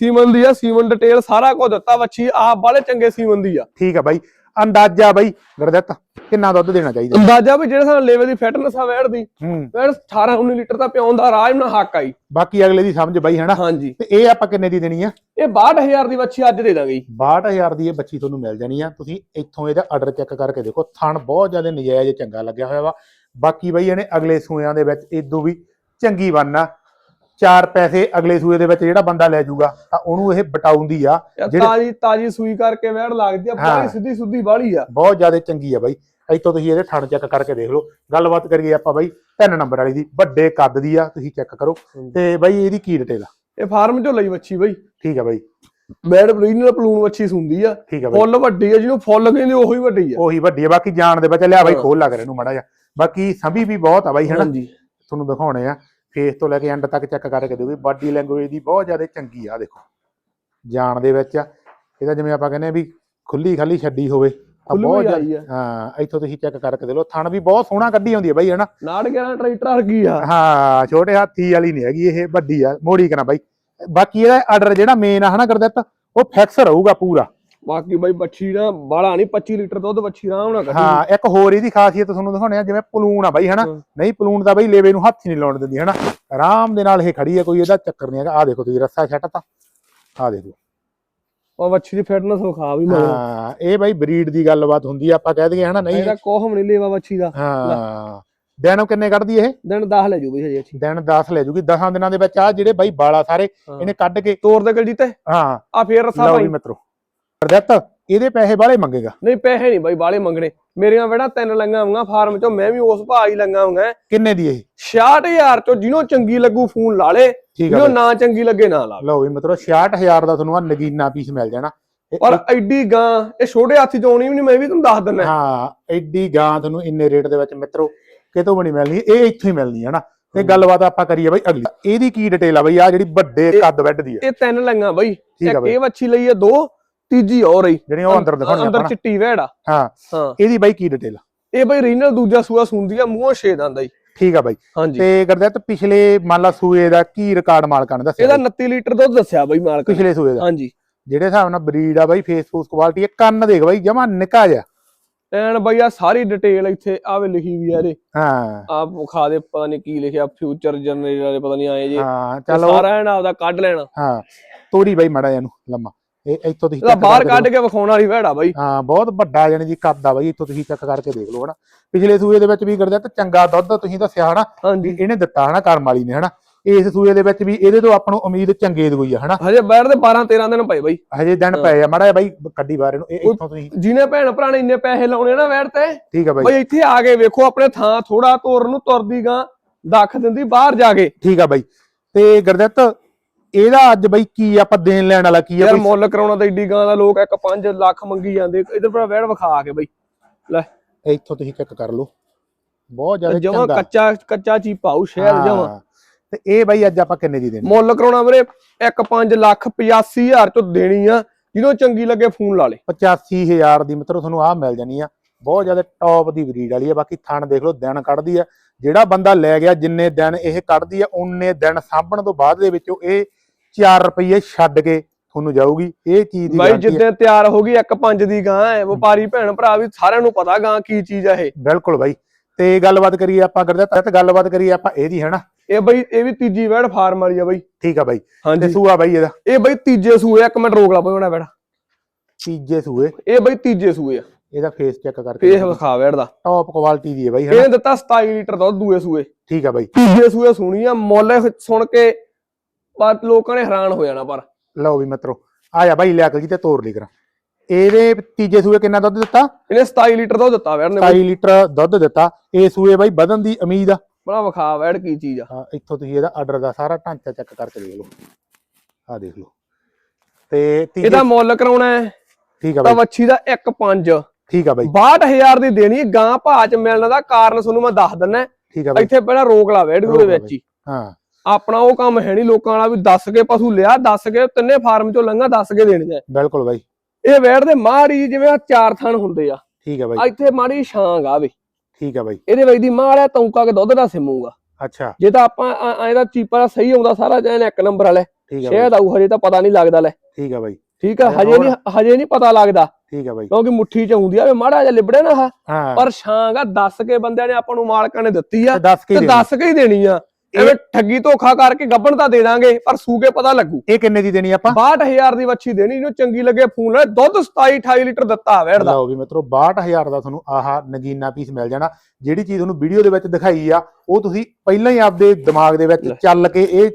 ਸੀਮਨ ਦੀ ਆ ਸੀਮਨ ਡਿਟੇਲ ਸਾਰਾ ਕੁਝ ਦਿੱਤਾ ਵੱਛੀ ਆ ਬਾਲੇ ਚੰਗੇ ਸੀਮਨ ਦੀ ਆ।
ਠੀਕ ਆ ਬਾਈ। ਅੰਦਾਜ਼ਾ ਬਾਈ ਗੁਰਦਿੱਤ ਕਿੰਨਾ ਦੁੱਧ ਦੇਣਾ ਚਾਹੀਦਾ?
ਅੰਦਾਜ਼ਾ ਵੀ ਜਿਹੜੇ ਸਾਨੂੰ ਲੈਵਲ ਦੀ ਫਿਟਨੈਸ ਆ ਵੈੜ ਦੀ
ਹੂੰ।
ਵੈੜ 18 19 ਲੀਟਰ ਦਾ ਪਿਆਉਣ ਦਾ ਰਾਜ ਨਾਲ ਹੱਕ ਆਈ
ਬਾਕੀ ਅਗਲੇ ਦੀ ਸਮਝ ਬਾਈ ਹਨਾ?
ਹਾਂਜੀ।
ਤੇ ਇਹ ਆਪਾਂ ਕਿੰਨੇ ਦੀ ਦੇਣੀ ਆ?
ਇਹ 62000 ਦੀ ਵੱਛੀ ਅੱਜ ਦੇ ਦਾਂਗੇ ਜੀ।
62000 ਦੀ ਇਹ ਬੱਚੀ ਤੁਹਾਨੂੰ ਮਿਲ ਜਾਣੀ ਆ। ਤੁਸੀਂ ਇੱਥੋਂ ਇਹਦਾ ਆਰਡਰ ਚੈੱਕ ਕਰਕੇ ਦੇਖੋ ਥਣ ਬਹੁਤ ਜ਼ਿਆਦਾ ਨਜਾਇਜ਼ ਚੰਗਾ ਲੱਗਿਆ ਹੋਇਆ ਵਾ। ਬਾਕੀ ਬਈ ਇਹਨੇ ਅਗਲੇ ਸੂਇਆਂ ਦੇ ਵਿੱਚ ਇਦੋਂ ਵੀ ਚੰਗੀ ਬਣਨਾ। ਚਾਰ ਪੈਸੇ ਅਗਲੇ ਸੂਏ ਦੇ ਵਿੱਚ ਜਿਹੜਾ ਬੰਦਾ ਲੈ ਜਾਊਗਾ ਤਾਂ ਉਹਨੂੰ ਇਹ ਬਟਾਉਂਦੀ ਆ
ਤਾਜੀ ਤਾਜੀ ਸੂਈ ਕਰਕੇ ਵੈੜ ਲੱਗਦੀ ਆ। ਬਾਲੀ ਸਿੱਧੀ ਸੁੱਧੀ ਬਾਲੀ ਆ।
ਬਹੁਤ ਜ਼ਿਆਦਾ ਚੰਗੀ ਆ ਬਾਈ। ਇੱਥੋਂ ਤੁਸੀਂ ਇਹਦੇ ਥਣ ਚੈੱਕ ਕਰਕੇ ਦੇਖ ਲਓ। ਗੱਲਬਾਤ ਕਰੀਏ ਆਪਾਂ ਬਾਈ ਤਿੰਨ ਨੰਬਰ ਵਾਲੀ ਦੀ ਵੱਡੇ ਕੱਦ ਦੀ ਆ ਤੁਸੀਂ ਚੈੱਕ ਕਰੋ। ਤੇ ਬਾਈ ਇਹਦੀ ਕੀ ਡਿਟੇਲ ਆ?
ਇਹ ਫਾਰਮ ਚੋਂ ਲਈ ਵੱਛੀ ਬਈ।
ਠੀਕ ਆ ਬਾਈ।
ਵੈੜ ਰੀਜਨਲ ਪਲੂਨ ਵੱਛੀ ਸੁੰਦੀ ਆ। ਫੁੱਲ ਵੱਡੀ ਆ ਜਿਹਨੂੰ ਫੁੱਲ ਕਹਿੰਦੇ ਉਹੀ ਵੱਡੀ ਆ।
ਉਹੀ ਵੱਡੀ ਆ। ਬਾਕੀ ਜਾਣ ਦੇ ਵਿੱਚ ਲਿਆ ਬਾਈ। ਖੋਲ ਲੱਗ ਰਿਹਾ ਇਹਨੂੰ ਮੜਾ ਜਾ ਬਾਕੀ ਸੰਭੀ ਵੀ ਬਹੁਤ ਆ ਬਾਈ ਹਨਾ? ਤੁਹਾਨੂੰ ਦਿਖਾਉਣੇ ਆ। ਫੇਸ ਤੋਂ ਲੈ ਕੇ ਐਂਡ ਤੱਕ ਚੈੱਕ ਕਰਕੇ ਦਿਓ ਵੀ ਬਾਡੀ ਲੈਂਗੁਏਜ ਦੀ ਬਹੁਤ ਜ਼ਿਆਦਾ ਚੰਗੀ ਆ ਦੇਖੋ। ਜਾਣ ਦੇ ਵਿੱਚ ਇਹਦਾ ਜਿਵੇਂ ਆਪਾਂ ਕਹਿੰਦੇ ਆ ਵੀ ਖੁੱਲੀ ਖਾਲੀ ਛੱਡੀ ਹੋਵੇ ਤਾਂ ਬਹੁਤ ਜ਼ਿਆਦਾ-। ਹਾਂ ਇੱਥੋਂ ਤੁਸੀਂ ਚੈੱਕ ਕਰਕੇ ਦੇ ਲਓ ਥਣ ਵੀ ਬਹੁਤ ਸੋਹਣਾ ਕੱਢੀ ਹੁੰਦੀ ਹੈ ਬਾਈ ਹਨਾ?
ਨਾੜ 11 ਟਰੈਕਟਰ ਵਰਗੀ ਆ।
ਹਾਂ ਛੋਟੇ ਹਾਥੀ ਵਾਲੀ ਨਹੀਂ ਹੈਗੀ ਇਹ ਵੱਡੀ ਆ ਮੋੜੀ ਕਰਾਂ ਬਾਈ। ਬਾਕੀ ਇਹਦਾ ਆਰਡਰ ਜਿਹੜਾ ਮੇਨ ਆ ਹਨਾ ਗੁਰਦਿੱਤ ਉਹ ਫਿਕਸ ਰਹੂਗਾ ਪੂਰਾ।
ਬਾਕੀ ਬਾਈ ਬੱਚੀ ਨਾ ਬਾਲਾ ਨਹੀਂ 25 ਲੀਟਰ ਦੁੱਧ ਬੱਚੀ ਆਰਾਮ ਨਾਲ ਕੱਢੀ
ਹਾਂ ਇੱਕ ਹੋਰ ਇਹਦੀ ਖਾਸੀਅਤ ਤੁਹਾਨੂੰ ਦਿਖਾਉਣੇ ਆ ਜਿਵੇਂ ਪਲੂਣ ਆ ਬਾਈ ਹਨਾ। ਨਹੀਂ ਪਲੂਣ ਦਾ ਬਾਈ ਲੇਵੇ ਨੂੰ ਹੱਥ ਹੀ ਨਹੀਂ ਲਾਉਣ ਦਿੰਦੀ ਹਨਾ? ਆਰਾਮ ਦੇ ਨਾਲ ਇਹ ਖੜੀ ਹੈ ਕੋਈ ਇਹਦਾ ਚੱਕਰ ਨਹੀਂ ਹੈਗਾ। ਆ ਦੇਖੋ ਤੁਸੀਂ ਰੱਸਾ ਛੱਟਤਾ ਆ ਦੇਖੋ।
ਉਹ ਬੱਚੀ ਦੀ ਫਿਟਨੈਸ ਵਿਖਾ ਵੀ ਮੈਂ
ਹਾਂ ਇਹ ਬਾਈ ਬਰੀਡ ਦੀ ਗੱਲਬਾਤ ਹੁੰਦੀ ਆ ਆਪਾਂ ਕਹਿ ਦਈਏ ਹਨਾ? ਨਹੀਂ।
ਇਹਦਾ ਕੋਹਮ ਨਹੀਂ ਲੇਵਾ ਬੱਚੀ ਦਾ।
ਹਾਂ। ਦਿਨ ਕਿੰਨੇ ਕੱਢਦੀ ਇਹ?
ਦਿਨ 10 ਲੈ ਜੂ ਬਈ ਹਜੇ ਅੱਛੀ।
ਦਿਨ 10 ਲੈ ਜੂਗੀ। 10 ਦਿਨਾਂ ਦੇ ਵਿੱਚ ਆ ਜਿਹੜੇ ਬਾਈ ਬਾਲਾ ਸਾਰੇ। ਇਹਨੇ ਕੱਢ ਕੇ
ਤੋਰ ਦੇ ਗਲਜੀ ਤੇ
ਹਾਂ।
ਆ ਫੇਰ ਰਸਾ
ਵੀ ਮਿੱਤਰੋ। ਪ੍ਰਦਤ ਇਹਦੇ ਪੈਸੇ ਬਾਲੇ ਮੰਗੇਗਾ।
ਨਹੀਂ ਪੈਸੇ ਨਹੀਂ ਬਾਈ ਬਾਲੇ ਮੰਗਣੇ। ਮੇਰੀਆਂ ਵੇੜਾ ਤਿੰਨ ਲੰਗਾ ਆਉਂਗਾ ਫਾਰਮ ਚੋਂ ਮੈਂ ਵੀ ਉਸ ਭਾਅ ਹੀ ਲੰਗਾ ਆਉਂਗਾ
ਕਿੰਨੇ ਦੀ ਇਹ?
66000 ਚੋਂ ਜਿਹਨੂੰ ਚੰਗੀ ਲੱਗੂ ਫੋਨ ਲਾ ਲੇ ਜਿਹਨੂੰ। ਨਾ ਚੰਗੀ ਲੱਗੇ ਨਾ ਲਾ
ਲਓ ਵੀ ਮਿੱਤਰੋ 66000 ਦਾ ਤੁਹਾਨੂੰ ਆ ਨਗੀਨਾ ਪੀਸ ਮਿਲ ਜਾਣਾ।
ਪਰ ਐਡੀ ਗਾਂ ਇਹ ਛੋਟੇ ਹੱਥੀ ਚ ਆਉਣੀ ਵੀ ਨਹੀਂ ਮੈਂ ਵੀ ਤੁਹਾਨੂੰ ਦੱਸ ਦਿੰਦਾ।
ਹਾਂ ਐਡੀ ਗਾਂ ਤੁਹਾਨੂੰ ਇੰਨੇ ਰੇਟ ਦੇ ਵਿੱਚ ਮਿੱਤਰੋ ਕਿਤੋਂ ਨਹੀਂ ਮਿਲਣੀ ਇਹ ਇੱਥੋਂ ਹੀ ਮਿਲਣੀ ਹੈ ਨਾ। ਤੇ ਗੱਲਬਾਤ ਆਪਾਂ ਕਰੀਏ ਬਾਈ ਅਗਲੀ। ਇਹਦੀ ਕੀ ਡਿਟੇਲ ਆ ਬਾਈ? ਆ ਜਿਹੜੀ ਵੱਡੇ ਕੱਦ ਬੈੱਡ ਦੀ ਹੈ।
ਇਹ ਤਿੰਨ ਲੰਗਾ ਬਾਈ। ਇੱਕ ਇਹ ਵੱਛੀ ਲਈ ਹੈ ਦੋ ਤੀਜੀ ਹੋਰ ਰਹੀ
ਜਿਹੜੀ ਉਹ ਅੰਦਰ ਦਿਖਾਉਣੀ
ਅੰਦਰ
ਆਪਾਂ ਨਾ।
ਚਿੱਟੀ ਵਹਿੜਾ
ਹਾਂ।
ਹਾਂ।
ਇਹਦੀ ਬਾਈ ਕੀ ਡਿਟੇਲ
ਇਹ ਬਾਈ ਰੀਨਲ ਦੂਜਾ ਸੂਆ ਸੁੰਦੀ ਆ ਮੂੰਹੋਂ ਛੇਦ ਆਂਦਾ ਜੀ।
ਠੀਕ ਆ ਬਾਈ।
ਹਾਂਜੀ।
ਤੇ ਗੁਰਦਿੱਤ ਪਿਛਲੇ ਮੰਨ ਲਾ ਸੂਏ ਦਾ ਕੀ ਰਿਕਾਰਡ ਮਾਲਕਾਂ ਨੇ ਦੱਸਿਆ
ਇਹਦਾ
ਬਾਈ?
29 ਲੀਟਰ ਦੁੱਧ ਦੱਸਿਆ ਬਾਈ ਮਾਲਕ ਨੇ।
ਪਿਛਲੇ ਸੂਏ ਦਾ।
ਹਾਂਜੀ।
ਜਿਹੜੇ ਹਿਸਾਬ ਨਾਲ ਬਰੀਡ ਆ ਬਾਈ ਫੇਸ ਫੂਸ ਕੁਆਲਿਟੀ ਹੈ ਕੰਨ ਦੇਖ ਬਾਈ ਜਮਾ ਨਿਕਾ ਜਾ
ਐਨ ਬਾਈ ਆ ਸਾਰੀ ਡਿਟੇਲ ਇੱਥੇ ਆਵੇ ਲਿਖੀ ਵੀ ਆ ਇਹਦੇ।
ਹਾਂ।
ਆ ਵਿਖਾ ਦੇ ਪਤਾ ਨਹੀਂ ਕੀ ਲਿਖਿਆ ਫਿਊਚਰ ਜਨਰੇਟਰ ਵਾਲੇ ਪਤਾ ਨਹੀਂ ਆਏ ਜੀ।
ਹਾਂ
ਤੇ
ਚਲੋ
ਸਾਰਾ ਐਨ ਆਪਦਾ ਕੱਢ ਲੈਣਾ।
ਹਾਂ। ਤੋਰੀ ਬਾਈ ਮੜਾ ਇਹਨੂੰ ਲੰਮਾ। ਇਹ ਇੱਥੋਂ ਤੁਸੀਂ check
ਬਾਹਰ
ਕਰਕੇ
ਕੱਢ ਕੇ ਵਿਖਾਉਣ ਵਾਲੀ ਵਹਿੜਾ ਬਾਈ।
ਹਾਂ ਬਹੁਤ ਵੱਡਾ ਜਾਨੀ ਜੀ ਕੱਦ ਆ ਬਾਈ ਇੱਥੋਂ ਤੁਸੀਂ ਚੈੱਕ ਕਰਕੇ ਦੇਖ ਲਓ ਹਨਾ। ਪਿਛਲੇ ਸੂਏ ਦੇ ਵਿੱਚ ਵੀ ਕਰਦੇ ਤੇ ਚੰਗਾ ਦੁੱਧ ਤੁਸੀਂ ਦੱਸਿਆ ਹਨਾ ਵੀ
ਹਾਂਜੀ।
ਇਹਨੇ ਦਿੱਤਾ ਹਨਾ ਕਰਮ ਵਾਲੀ ਨੇ ਹਨਾ। ਇਸ ਸੂਏ ਦੇ ਵਿੱਚ ਵੀ ਇਹਦੇ ਤੋਂ ਆਪਾਂ ਨੂੰ ਉਮੀਦ ਚੰਗੇ ਦੀ ਆ ਹਨਾ।
ਹਜੇ ਬੈਠ ਦੇ 12 13 ਦਿਨ ਪਏ ਬਾਈ।
ਹਜੇ ਦਿਨ ਪਏ ਆ ਮੜਾ ਬਾਈ ਕੱਢੀ ਬਾਹਰ ਇਹਨੂੰ। ਇਹ ਇੱਥੋਂ ਤੁਸੀਂ
ਜਿਹਨੇ ਭੈਣ ਭਰਾ ਨੇ ਇੰਨੇ ਪੈਸੇ ਲਾਉਣੇ ਨਾ ਵੈੜ ਤੇ।
ਠੀਕ ਆ ਬਾਈ।
ਬਾਈ ਇੱਥੇ ਆ ਕੇ ਵੇਖੋ ਆਪਣੇ ਥਾਂ ਥੋੜਾ ਤੋਰ ਨੂੰ ਤੁਰਦੀ ਗਾਂ ਦੱਖ ਦਿੰਦੀ ਬਾਹਰ ਜਾ ਕੇ।
ਠੀਕ ਆ ਬਾਈ। ਤੇ ਗੁਰਦਿੱਤ ਇਹਦਾ ਅੱਜ ਬਾਈ ਕੀ ਆਪਾਂ ਦੇਣ ਲੈਣ ਵਾਲਾ ਕੀ ਆ
ਯਾਰ ਮੁੱਲ ਕਰਾਉਣਾ ਤਾਂ ਏਡੀ ਗਾਂ ਦਾ ਲੋਕ ਇੱਕ 5 ਲੱਖ ਮੰਗੀ ਜਾਂਦੇ ਇਧਰ ਪਰ ਵੈੜ ਵਿਖਾ ਕੇ ਬਾਈ। ਲੈ।
ਇੱਥੋਂ ਤੁਸੀਂ ਚੈੱਕ ਕਰ ਲਓ। ਬਹੁਤ ਜ਼ਿਆਦਾ
ਜਮਾ
ਚੰਗਾ।
ਕੱਚਾ ਕੱਚਾ ਚੀ ਪਾਉ ਸ਼ਹਿਰ ਜਮਾ।
ਹਾਂ। ਤੇ ਇਹ ਬਾਈ ਅੱਜ ਆਪਾਂ ਕਿੰਨੇ ਦੀ ਦੇਣੀ?
ਮੁੱਲ ਕਰਾਉਣਾ ਵੀਰੇ 1 5 ਲੱਖ 85000 ਚੋਂ ਦੇਣੀ ਆ। ਜਿਹਨੂੰ ਚੰਗੀ ਲੱਗੇ ਫੋਨ ਲਾ ਲੇ।
85000 ਦੀ ਮਿੱਤਰੋ ਤੁਹਾਨੂੰ ਆਹ ਮਿਲ ਜਾਣੀ ਆ। ਬਹੁਤ ਜ਼ਿਆਦਾ ਟੌਪ ਦੀ ਬਰੀਡ ਵਾਲੀ ਆ। ਬਾਕੀ ਥਣ ਦੇਖ ਲਓ ਦਿਨ ਕੱਢਦੀ ਆ। ਜਿਹੜਾ ਬੰਦਾ ਲੈ ਗਿਆ ਜਿੰਨੇ ਦਿਨ ਇਹ ਕੱਢਦੀ ਆ ਉਨੇ ਦਿਨ ਸਾਂਭਣ ਤੋਂ ਬਾਅਦ ਦੇ ਵਿੱਚੋਂ ਇਹ 4 ਰੁਪਏ ਛੱਡ ਕੇ ਤੁਹਾਨੂੰ ਜਾਊਗੀ। ਇਹ ਚੀਜ਼ ਦੀ
ਬਾਈ। ਜਿੱਦਾਂ ਤਿਆਰ ਹੋ ਗਈ 1 5 ਦੀ ਗਾਂ ਹੈ। ਵਪਾਰੀ ਭੈਣ ਭਰਾ ਵੀ ਸਾਰਿਆਂ ਨੂੰ ਪਤਾ ਗਾਂ ਕੀ ਚੀਜ਼ ਆ ਇਹ।
ਬਿਲਕੁਲ ਬਾਈ। ਤੇ ਗੱਲਬਾਤ ਕਰੀਏ ਆਪਾਂ ਕਰਦੇ ਤਾਂ ਗੱਲਬਾਤ ਕਰੀਏ ਆਪਾਂ ਇਹਦੀ ਹੈਨਾ
ਇਹ ਬਾਈ ਇਹ ਵੀ ਤੀਜੀ ਵੈੜ ਫਾਰਮ ਵਾਲੀ ਆ ਬਾਈ।
ਠੀਕ ਆ ਬਾਈ। ਤੇ
ਹਾਂਜੀ
ਸੂਆ ਬਾਈ ਇਹਦਾ?
ਇਹ ਬਾਈ ਤੀਜੇ ਸੂਏ ਇੱਕ ਮਿੰਟ ਰੋਕ ਲਾ ਬਾਈ ਉਹਨਾਂ ਵੈੜ
ਤੀਜੇ ਸੂਏ?
ਇਹ ਬਾਈ ਤੀਜੇ ਸੂਏ ਆ।
ਇਹਦਾ ਫੇਸ ਚੈੱਕ ਕਰਕੇ
ਫੇਸ ਵਿਖਾ ਵੈੜ ਦਾ।
ਟੌਪ ਕੁਆਲਿਟੀ ਦੀ ਹੈ ਬਾਈ ਹੈਨਾ
ਇਹਨੇ ਦਿੱਤਾ 27 ਲੀਟਰ ਦੁੱਧ ਦੂਏ ਸੂਏ।
ਠੀਕ ਆ ਬਾਈ।
ਤੀਜੇ ਸੂਏ ਸੁਣੀ ਆ ਮੁੱਲ ਸੁਣ ਕੇ ਬਾਤ ਲੋਕਾਂ ਨੇ ਹੈਰਾਨ ਹੋ ਜਾਣਾ ਪਰ।
ਲਓ ਵੀ ਮਿੱਤਰੋ ਆ ਜਾ ਬਾਈ ਲਿਆ ਕੇ ਤੇ ਤੋਰ ਲਈ ਕਰਾਂ। ਇਹਦੇ ਤੀਜੇ ਸੂਏ ਕਿੰਨਾ ਦੁੱਧ ਦਿੱਤਾ?
ਇਹਨੇ 27 ਲੀਟਰ ਦੁੱਧ ਦਿੱਤਾ ਵੈੜ ਨੇ
27 ਲੀਟਰ ਦੁੱਧ ਦਿੱਤਾ। ਇਹ ਸੂਏ ਬਾਈ ਵਧਣ ਦੀ ਉਮੀਦ ਆ।
ਬੜਾ ਵਿਖਾ ਵੈੜ ਕੀ ਚੀਜ਼ ਆ।
ਹਾਂ, ਇੱਥੋਂ ਤੁਸੀਂ ਇਹਦਾ ਆਰਡਰ ਦਾ ਸਾਰਾ ਢਾਂਚਾ ਚੈੱਕ ਕਰਕੇ ਦੇਖ ਲਓ। ਆ ਦੇਖ ਲਓ। ਤੇ ਤੀਜੇ
ਇਹਦਾ ਮੁੱਲ ਕਰਾਉਣਾ ਹੈ।
ਠੀਕ ਆ
ਤਾਂ
ਬਾਈ।
ਵੱਛੀ ਦਾ 1.5
ਠੀਕ ਆ ਬਾਈ।
62000 ਦੀ ਦੇਣੀ ਗਾਂ ਭਾਅ ਚ ਮਿਲਣ ਦਾ ਕਾਰਨ ਤੁਹਾਨੂੰ ਮੈਂ ਦੱਸ ਦਿੰਨਾ
ਠੀਕ ਆ ਬਾਈ।
ਇੱਥੇ ਪਹਿਲਾਂ ਰੋਕ ਲਾ ਵੈੜ ਦੇ ਵਿੱਚ ਹੀ।
ਹਾਂ।
ਆਪਣਾ ਉਹ ਕੰਮ ਹੈ ਨਹੀਂ ਲੋਕਾਂ ਵਾਲਾ ਵੀ ਦੱਸ ਕੇ ਪਸ਼ੂ ਲਿਆ ਦੱਸ ਕੇ ਤਿੰਨੇ ਫਾਰਮ ਚੋਂ ਲੰਘਾ ਦੱਸ ਕੇ ਦੇਣੀਆਂ
ਬਿਲਕੁਲ ਬਾਈ।
ਇਹ ਵੈੜ ਦੇ ਮਾੜੀ ਜਿਵੇਂ ਆਹ ਚਾਰ ਥਣ ਹੁੰਦੇ ਆ।
ਠੀਕ ਆ
ਆ
ਬਾਈ
ਇੱਥੇ ਮਾੜੀ ਛਾਂਗ ਆਵੇ
ਠੀਕ ਆ ਬਾਈ।
ਇਹਦੇ ਵਿੱਚ ਦੀ ਮਾੜਾ ਤੌਂਕਾ ਕੇ ਦੁੱਧ ਦਾ ਸਿਮੂਗਾ।
ਅੱਛਾ।
ਜੇ ਤਾਂ ਆਪਾਂ ਆ- ਆ ਇਹਦਾ ਚੀਪਾ ਸਹੀ ਆਉਂਦਾ ਸਾਰਾ ਜੈਨ ਇੱਕ ਨੰਬਰ ਵਾਲੇ।
ਆ
ਸ਼ਾਇਦ ਆਊ ਹਜੇ ਤਾਂ ਪਤਾ ਨਹੀਂ ਲੱਗਦਾ ਲੈ।
ਠੀਕ ਆ ਬਾਈ।
ਠੀਕ ਆ
ਤੇ
ਹਜੇ ਨਹੀਂ ਹਜੇ ਨਹੀਂ ਪਤਾ ਲੱਗਦਾ।
ਠੀਕ ਆ ਬਾਈ।
ਕਿਉਂਕਿ ਮੁੱਠੀ ਚ ਆਉਂਦੀ ਆ ਵੀ ਮਾੜਾ ਜਿਹਾ ਲਿਬੜੇ ਨਾ
ਹਾਂ।
ਪਰ ਛਾਂਗ ਆ ਦੱਸ ਕੇ ਬੰਦਿਆਂ ਨੇ ਆਪਾਂ ਨੂੰ ਮਾਲਕਾਂ ਨੇ ਦਿੱਤੀ ਆ।
ਤੇ ਦੱਸ ਕੇ
ਹੀ ਦੇਣੀ ਆ। ਐਵੇਂ ਠੱਗੀ ਧੋਖਾ ਕਰਕੇ ਗੱਬਣ ਤਾਂ ਦੇ ਦਾਂਗੇ ਪਰ ਸੂਕੇ ਪਤਾ ਲੱਗੂ।
ਇਹ ਕਿੰਨੇ ਦੀ ਦੇਣੀ ਆਪਾਂ?
62000 ਦੀ ਵੱਛੀ ਦੇਣੀ ਇਹਨੂੰ ਚੰਗੀ ਲੱਗੇ ਫੋਨ ਲੈ ਦੁੱਧ 27 28 ਲੀਟਰ ਦਿੱਤਾ ਵੈੜ ਦਾ।
ਲਓ ਵੀ ਮਿੱਤਰੋ 62000 ਦਾ ਤੁਹਾਨੂੰ ਆਹ ਨਗੀਨਾ ਪੀਸ ਮਿਲ ਜਾਣਾ। ਜਿਹੜੀ ਚੀਜ਼ ਤੁਹਾਨੂੰ ਵੀਡੀਓ ਦੇ ਵਿੱਚ ਦਿਖਾਈ ਆ ਉਹ ਤੁਸੀਂ ਪਹਿਲਾਂ ਹੀ ਆਪਦੇ ਦਿਮਾਗ ਦੇ ਵਿੱਚ। ਚੱਲ ਕੇ ਇਹ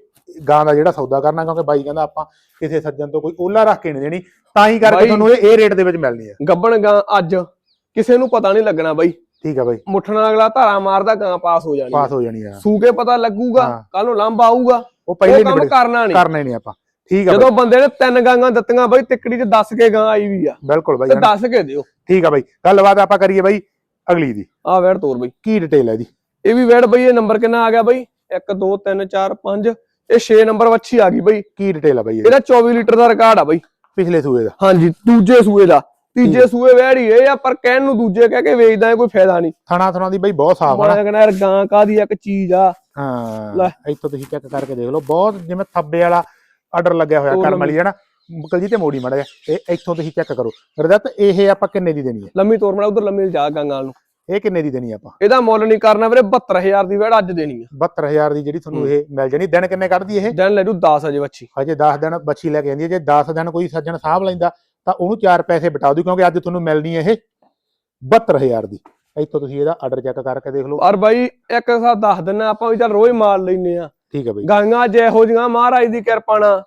ਗਾਂ ਦਾ ਜਿਹੜਾ ਸੌਦਾ ਕਰਨਾ ਕਿਉਂਕਿ ਬਾਈ ਕਹਿੰਦਾ ਆਪਾਂ ਕਿਸੇ ਸੱਜਣ ਤੋਂ ਕੋਈ ਓਲਾ ਰੱਖ ਕੇ ਨਹੀਂ ਦੇਣੀ। ਤਾਂ ਹੀ ਕਰਕੇ ਤੁਹਾਨੂੰ ਇਹ ਇਹ ਰੇਟ ਦੇ ਵਿੱਚ ਮਿਲਣੀ ਹੈ
ਗੱਬਣ ਗਾਂ ਅੱਜ ਕਿਸੇ ਨੂੰ ਪਤਾ ਨਹੀਂ ਲੱਗਣਾ ਬਾਈ।
ਠੀਕ ਆ ਬਾਈ।
ਮੁੱਠਣਾ ਅਗਲਾ ਧਾਰਾ ਮਾਰਦਾ ਗਾਂ ਪਾਸ ਹੋ ਜਾਣੀ
ਪਾਸ ਹੋ ਜਾਣੀ ਆ।
ਸੂਕੇ ਪਤਾ ਲੱਗੂਗਾ। ਕੱਲ ਨੂੰ ਲੰਬਾ ਆਊਗਾ।
ਉਹ ਪਹਿਲੇ ਨਹੀਂ
ਕਰਨਾ ਨਹੀਂ।
ਕਰਨਾ ਨਹੀਂ ਆਪਾਂ। ਠੀਕ ਆ
ਜਦੋਂ ਬੰਦੇ ਨੇ ਤਿੰਨ ਗਾਂਗਾ ਦਿੱਤੀਆਂ ਬਾਈ ਤਿੱਕੜੀ ਚ ਦੱਸ ਕੇ ਗਾਂ ਆਈ ਵੀ ਆ।
ਬਿਲਕੁਲ ਬਾਈ
ਤੇ ਕੇ ਦਿਓ।
ਠੀਕ ਆ ਬਾਈ। ਗੱਲਬਾਤ ਆਪਾਂ ਕਰੀਏ ਬਾਈ ਅਗਲੀ ਦੀ।
ਆ ਵੈੜ ਤੋਰ ਬਈ।
ਕੀ ਡਿਟੇਲ ਹੈ ਇਹਦੀ?
ਇਹ ਵੀ ਵੈੜ ਬਈ ਇਹ ਨੰਬਰ ਕਿੰਨਾ ਆ ਗਿਆ ਬਈ? 1 2 3 4 5 ਇਹ 6 ਨੰਬਰ ਵੱਛੀ ਆ ਗਈ ਬਈ।
ਕੀ ਡਿਟੇਲ ਹੈ ਬਾਈ ਇਹਦੀ?
ਇਹਦਾ 24 ਲੀਟਰ ਦਾ ਰਿਕਾਰਡ ਆ ਬਈ।
ਪਿਛਲੇ ਸੂਏ ਦਾ।
ਹਾਂਜੀ ਦੂਜੇ ਸੂਏ ਦਾ। ਤੀਜੇ ਸੂਏ ਹੀ ਇਹ ਆ ਪਰ ਕਹਿਣ ਨੂੰ ਦੂਜੇ ਕਹਿ ਕੇ ਵੇਚਦਾ ਕੋਈ ਫਾਇਦਾ ਨਹੀਂ।
ਥਣਾ ਥਣਾ ਦੀ ਬਾਈ ਬਹੁਤ ਸਾਫ਼ ਆ
ਮੈਂ ਕਹਿੰਦਾ ਯਾਰ ਗਾਂ ਕਾਦੀ ਇੱਕ ਚੀਜ਼ ਆ।
ਹਾਂ
ਲੈ।
ਇੱਥੋਂ ਤੁਸੀਂ ਚੈੱਕ ਕਰਕੇ ਦੇਖ ਲਓ ਬਹੁਤ ਜਿਵੇਂ ਥੱਬੇ ਵਾਲਾ ਆਰਡਰ ਲੱਗਿਆ ਹੋਇਆ
ਉਹ
ਕਰਮ
ਲੰਮੀ।
ਵਾਲੀ ਹੈ ਨਾ। ਮੁਕਲ ਜੀ ਤੇ ਮੋੜੀ ਮੜਾ ਇਹ ਇੱਥੋਂ ਤੁਸੀਂ ਚੈੱਕ ਕਰੋ। ਰਦਤ ਇਹ ਆਪਾਂ ਕਿੰਨੇ ਦੀ ਦੇਣੀ ਹੈ?
ਲੰਮੀ ਤੋਰ ਮੜਾ ਉਧਰ ਲੰਮੀ ਜਾ ਗਾਂਗਾਲ ਨੂੰ।
ਇਹ ਕਿੰਨੇ ਦੀ ਦੇਣੀ ਆਪਾਂ?
ਇਹਦਾ ਮੁੱਲ ਨਹੀਂ ਕਰਨਾ ਵੀਰੇ 72000 ਦੀ ਵੈੜ ਅੱਜ ਦੇਣੀ ਆ
72000 ਦੀ ਜਿਹੜੀ ਤੁਹਾਨੂੰ ਇਹ ਮਿਲ ਜਾਣੀ। ਦਿਨ ਕਿੰਨੇ ਕੱਢਦੀ ਇਹ?
ਦਿਨ ਲੈ ਜੂ 10 ਅਜੇ ਵੱਛੀ
ਹਜੇ 10 ਦਿਨ ਬੱਚੀ ਲੈ ਕੇ ਆਂਦੀ ਹੈ। ਜੇ 10 ਦਿਨ ਕੋਈ ਸੱਜਣ ਸਾਂਭ ਲੈਂਦਾ ਤਾਂ ਉਹਨੂੰ 4 ਪੈਸੇ ਬਟਾ ਦਿਓ ਕਿਉਂਕਿ ਅੱਜ ਤੁਹਾਨੂੰ ਮਿਲਣੀ ਹੈ ਇਹ 72000 ਦੀ। ਇੱਥੋਂ ਤੁਸੀਂ ਇਹਦਾ ਆਰਡਰ ਚੈੱਕ ਕਰਕੇ ਦੇਖ ਲਓ।
ਔਰ ਬਾਈ ਇੱਕ ਸਾਥ ਦੱਸ ਦਿੰਨਾ ਆਪਾਂ ਵੀ ਚੱਲ ਰੋਜ਼ ਮਾਲ ਲੈਨੇ ਆ
ਠੀਕ ਹੈ ਬਾਈ।
ਗਾਂਗਾ ਜੇ ਇਹੋ ਜਿਹੀਆਂ ਮਹਾਰਾਜ ਦੀ ਕਿਰਪਾ ਨਾਲ